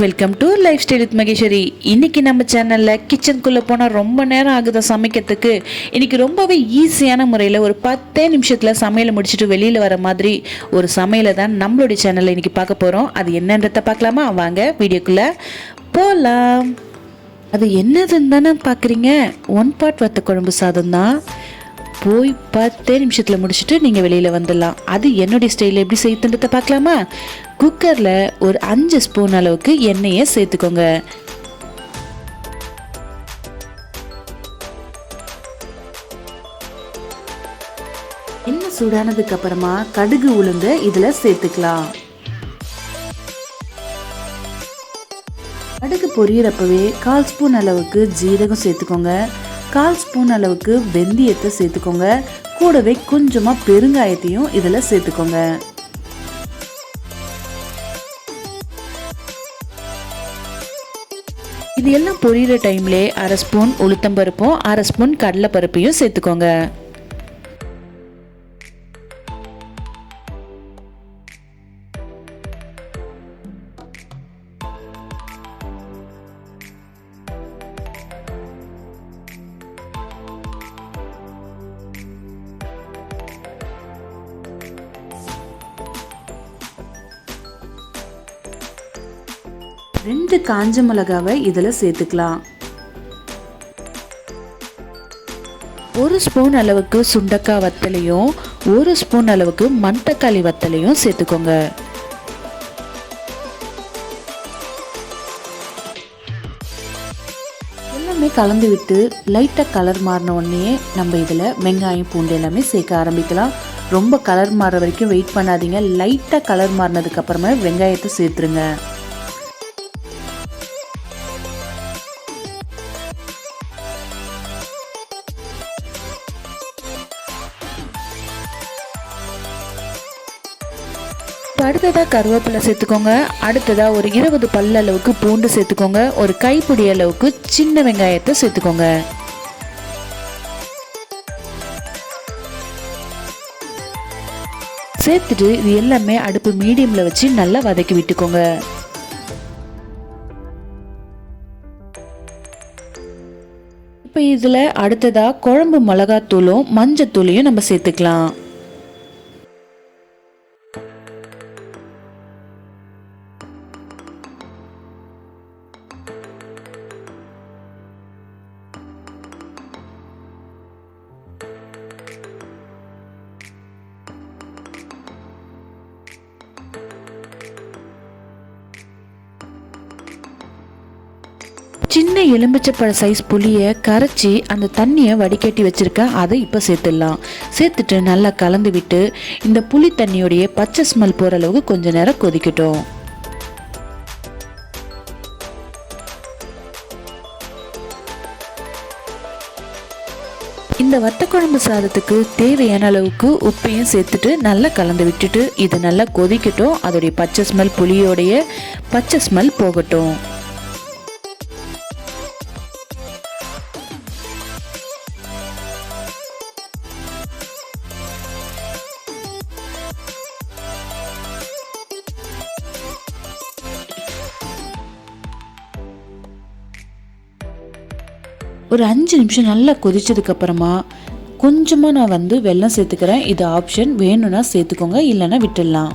Welcome to lifestyle with Maheswari இன்னைக்கு நம்ம சேனலில் கிச்சனுக்குள்ளே போனால் ரொம்ப நேரம் ஆகுதா சமைக்கிறதுக்கு. இன்னைக்கு ரொம்பவே ஈஸியான முறையில் ஒரு பத்தே நிமிஷத்தில் சமையலை முடிச்சுட்டு வெளியில் வர மாதிரி ஒரு சமையலை தான் நம்மளுடைய சேனலில் இன்னைக்கு பார்க்க போகிறோம் அது என்னன்றத பார்க்கலாமா? வாங்க வீடியோக்குள்ளே போகலாம் அது என்னதுன்னு தானே பார்க்குறீங்க ஒன் பாட் வத்த குழம்பு சாதம் தான் போய் பத்தே நிமிஷத்தில் முடிச்சுட்டு நீங்கள் வெளியில் வந்துடலாம். அது என்னுடைய ஸ்டைலில் எப்படி செய்யுதுன்றதை பார்க்கலாமா? குக்கரில் ஒரு அஞ்சு ஸ்பூன் அளவுக்கு எண்ணெயை சேர்த்துக்கோங்க. எண்ணெய் சூடானதுக்கு அப்புறமா கடுகு உளுந்து இதில் சேர்த்துக்கலாம். கடுகு பொரியறப்பவே கால் ஸ்பூன் அளவுக்கு ஜீரகம் சேர்த்துக்கோங்க. கால் ஸ்பூன் அளவுக்கு வெந்தயத்தை சேர்த்துக்கோங்க. கூடவே கொஞ்சமாக பெருங்காயத்தையும் இதில் சேர்த்துக்கோங்க. இது எல்லாம் பொரியிற டைம்லே அரை ஸ்பூன் உளுத்தம்பருப்பும் அரை ஸ்பூன் கடலைப்பருப்பையும் சேர்த்துக்கோங்க. ரெண்டு காஞ்ச மிளகாவை இதில் சேர்த்துக்கலாம். ஒரு ஸ்பூன் அளவுக்கு சுண்டக்காய் வத்தலையும் ஒரு ஸ்பூன் அளவுக்கு மண்தக்காளி வத்தலையும் சேர்த்துக்கோங்க. எல்லாமே கலந்து விட்டு லைட்டாக கலர் மாறின உடனே நம்ம இதில் வெங்காயம் பூண்டு எல்லாமே சேர்க்க ஆரம்பிக்கலாம். ரொம்ப கலர் மாறுற வரைக்கும் வெயிட் பண்ணாதீங்க. லைட்டாக கலர் மாறினதுக்கப்புறமா வெங்காயத்தை சேர்த்துருங்க. அடுத்ததாக கருவேப்பிலை சேர்த்துக்கோங்க. அடுத்ததாக ஒரு இருபது பல் அளவுக்கு பூண்டு சேர்த்துக்கோங்க. ஒரு கைப்பிடி அளவுக்கு சின்ன வெங்காயத்தை சேர்த்துக்கோங்க. சேர்த்துட்டு இது எல்லாமே அடுப்பு மீடியமில் வச்சு நல்லா வதக்கி விட்டுக்கோங்க. இப்போ இதில் அடுத்ததாக குழம்பு மிளகாத்தூளும் மஞ்சத்தூளையும் நம்ம சேர்த்துக்கலாம். சின்ன எலும்பிச்சப்பழ சைஸ் புளியை கரைச்சி அந்த தண்ணியை வடிகட்டி வச்சுருக்கேன் அதை இப்போ சேர்த்துடலாம். சேர்த்துட்டு நல்லா கலந்து விட்டு இந்த புளி தண்ணியோடைய பச்சை ஸ்மெல் போகிற அளவுக்கு கொஞ்சம் நேரம் கொதிக்கட்டும். இந்த வத்தக்குழம்பு சாதத்துக்கு தேவையான அளவுக்கு உப்பையும் சேர்த்துட்டு நல்லா கலந்து விட்டுட்டு இது நல்லா கொதிக்கட்டும். அதோடைய பச்சை ஸ்மெல் புளியோடைய பச்சை ஸ்மெல் போகட்டும். ஒரு அஞ்சு நிமிஷம் நல்லா கொதிச்சதுக்கப்புறமா கொஞ்சமாக நான் வந்து வெள்ளம் சேர்த்துக்கிறேன். இது ஆப்ஷன் வேணும்னா சேர்த்துக்கோங்க இல்லைன்னா விட்டுடலாம்.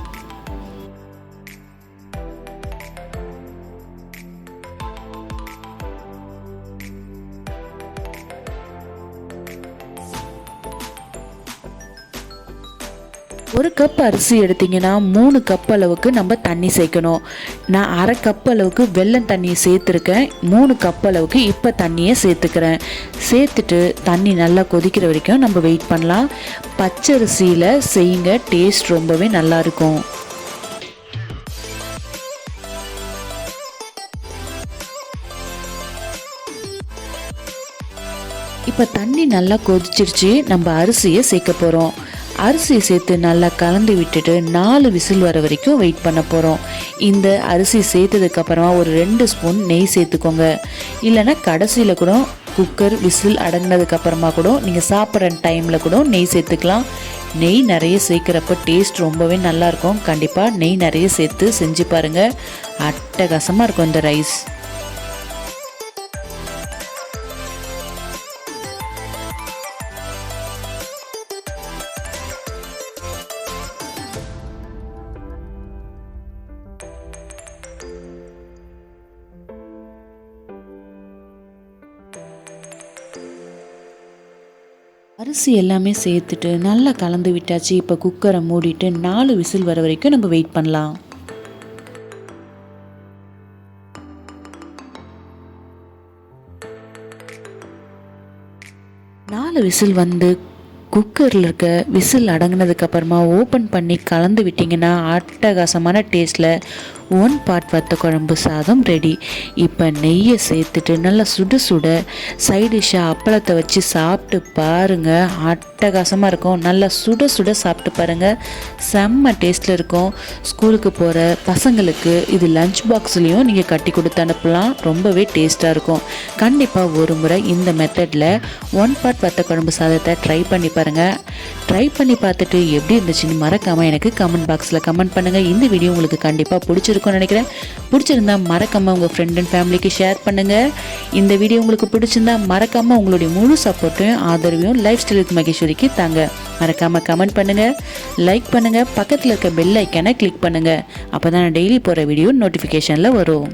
ஒரு கப் அரிசி எடுத்தீங்கன்னா மூணு கப் அளவுக்கு நம்ம தண்ணி சேர்க்கணும். நான் அரை கப் அளவுக்கு வெள்ளம் தண்ணியை சேர்த்துருக்கேன். மூணு கப் அளவுக்கு இப்போ தண்ணியை சேர்த்துக்கிறேன். சேர்த்துட்டு தண்ணி நல்லா கொதிக்கிற வரைக்கும் நம்ம வெயிட் பண்ணலாம். பச்சரிசியில் செய்யுங்க. டேஸ்ட் ரொம்பவே நல்லாயிருக்கும் இப்போ தண்ணி நல்லா கொதிச்சிருச்சு. நம்ம அரிசியை சேர்க்க போகிறோம் அரிசியை சேர்த்து நல்லா கலந்து விட்டுட்டு நாலு விசில் வர வரைக்கும் வெயிட் பண்ண போகிறோம் இந்த அரிசி சேர்த்ததுக்கப்புறமா ஒரு ரெண்டு ஸ்பூன் நெய் சேர்த்துக்கோங்க. இல்லைன்னா கடைசியில் கூட குக்கர் விசில் அடங்கினதுக்கப்புறமா கூட நீங்கள் சாப்பிட்ற டைமில் கூட நெய் சேர்த்துக்கலாம். நெய் நிறைய சேர்க்குறப்ப டேஸ்ட் ரொம்பவே நல்லாயிருக்கும் கண்டிப்பாக நெய் நிறைய சேர்த்து செஞ்சு பாருங்கள் அட்டகாசமாக இருக்கும் இந்த ரைஸ் அரிசி எல்லாமே சேர்த்துட்டு நல்லா கலந்து விட்டாச்சு. இப்போ குக்கரை மூடிட்டு நாலு விசில் வர வரைக்கும் நம்ம வெயிட் பண்ணலாம். நாலு விசில் வந்து குக்கரில் இருக்க விசில் அடங்கினதுக்கப்புறமா ஓப்பன் பண்ணி கலந்து விட்டிங்கன்னா அட்டகாசமான டேஸ்ட்டில் ஒன் பாட் வத்த குழம்பு சாதம் ரெடி இப்போ நெய்யை சேர்த்துட்டு நல்லா சுட சுட சைடிஷ்ஷாக அப்பளத்தை வச்சு சாப்பிட்டு பாருங்கள் அட்டகாசமாக இருக்கும். நல்லா சுட சுட சாப்பிட்டு பாருங்கள் செம்ம டேஸ்ட்டில் இருக்கும். ஸ்கூலுக்கு போகிற பசங்களுக்கு இது லஞ்ச் பாக்ஸ்லேயும் நீங்கள் கட்டி கொடுத்து அனுப்பலாம். ரொம்பவே டேஸ்ட்டாக இருக்கும். கண்டிப்பாக ஒரு முறை இந்த மெத்தடில் ஒன் பாட் வத்த குழம்பு சாதத்தை ட்ரை பண்ணி பாருங்கள் ட்ரை பண்ணி பார்த்துட்டு எப்படி இருந்துச்சுன்னு மறக்காமல் எனக்கு கமெண்ட் பாக்ஸில் கமெண்ட் பண்ணுங்கள் இந்த வீடியோ உங்களுக்கு கண்டிப்பாக பிடிச்சிருக்கும். பிடிச்சிருக்கும்னு நினைக்கிறேன். பிடிச்சிருந்தா மறக்காமல் உங்கள் ஃப்ரெண்ட் அண்ட் ஃபேமிலிக்கு ஷேர் பண்ணுங்கள் இந்த வீடியோ உங்களுக்கு பிடிச்சிருந்தா மறக்காமல் உங்களுடைய முழு சப்போர்ட்டையும் ஆதரவையும் லைஃப் ஸ்டைல் வித் மகேஸ்வரிக்கு தாங்க. மறக்காமல் கமெண்ட் பண்ணுங்கள் லைக் பண்ணுங்கள் பக்கத்தில் இருக்க பெல் ஐக்கானை கிளிக் பண்ணுங்கள் அப்போ தான் நான் டெய்லி போகிற வீடியோ நோட்டிஃபிகேஷனில் வரும்.